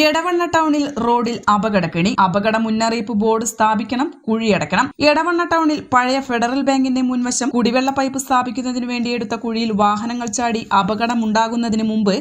Edavanna ടൗണിൽ റോഡിൽ അപകടക്കെണി. അപകട മുന്നറിയിപ്പ് ബോർഡ് സ്ഥാപിക്കണം കുഴിയടക്കണം. എടവണ്ണ ടൗണിൽ പഴയ ഫെഡറൽ ബാങ്കിന്റെ മുൻവശം കുടിവെള്ള പൈപ്പ് സ്ഥാപിക്കുന്നതിന് വേണ്ടി എടുത്ത കുഴിയിൽ വാഹനങ്ങൾ ചാടി അപകടമുണ്ടാകുന്നതിന് മുമ്പ്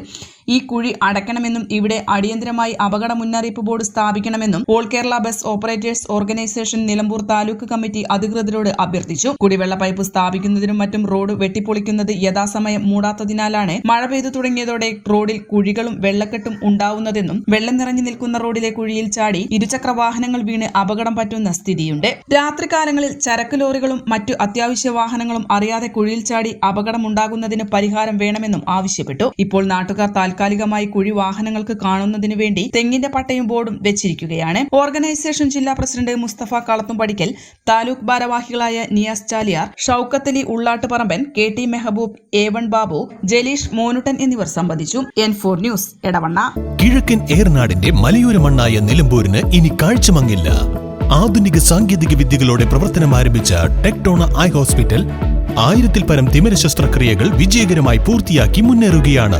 ഈ കുഴി അടയ്ക്കണമെന്നും ഇവിടെ അടിയന്തരമായി അപകട മുന്നറിയിപ്പ് board സ്ഥാപിക്കണമെന്നും all Kerala bus operators organisation Nilambur taluk committee അധികൃതരോട് അഭ്യർത്ഥിച്ചു. കുടിവെള്ള പൈപ്പ് സ്ഥാപിക്കുന്നതിനും മറ്റും റോഡ് വെട്ടിപ്പൊളിക്കുന്നത് യഥാസമയം മൂടാത്തതിനാലാണ് മഴ പെയ്തു തുടങ്ങിയതോടെ റോഡിൽ കുഴികളും വെള്ളക്കെട്ടും ഉണ്ടാവുന്നതെന്നും വെള്ളം നിറഞ്ഞു നിൽക്കുന്ന റോഡിലെ കുഴിയിൽ ചാടി ഇരുചക്ര വാഹനങ്ങൾ വീണ് അപകടം പറ്റുന്ന സ്ഥിതിയുണ്ട്. രാത്രികാലങ്ങളിൽ ചരക്ക് ലോറികളും മറ്റു അത്യാവശ്യ വാഹനങ്ങളും അറിയാതെ കുഴിയിൽ ചാടി അപകടമുണ്ടാകുന്നതിന് പരിഹാരം വേണമെന്നും ആവശ്യപ്പെട്ടു. ഇപ്പോൾ നാട്ടുകാർ താൽക്കാലികമായി കുഴി വാഹനങ്ങൾക്ക് കാണുന്നതിനു വേണ്ടി തെങ്ങിന്റെ പട്ടയും ബോർഡും വെച്ചിരിക്കുകയാണ്. ഓർഗനൈസേഷൻ ജില്ലാ പ്രസിഡന്റ് മുസ്തഫ കളത്തുംപടിക്കൽ താലൂക്ക് ഭാരവാഹികളായ Niyas Chaliyar Shoukathali Ullattuparamban K T Mehaboob A one Babu Jaleesh Monuttan എന്നിവർ സംബന്ധിച്ചു എൻ ഫോർ ന്യൂസ് എടവണ്ണ. കിഴക്കൻ ഏർനാടിന്റെ മലയോര മണ്ണായ നിലമ്പൂരിന് ഇനി കാഴ്ചമങ്ങില്ല. ആധുനിക സാങ്കേതിക വിദ്യകളോടെ പ്രവർത്തനം ആരംഭിച്ച ടെക്ടോണ ഐ ഹോസ്പിറ്റൽ ആയിരത്തിൽ പരം തിമിര ശസ്ത്രക്രിയകൾ വിജയകരമായി പൂർത്തിയാക്കി മുന്നേറുകയാണ്.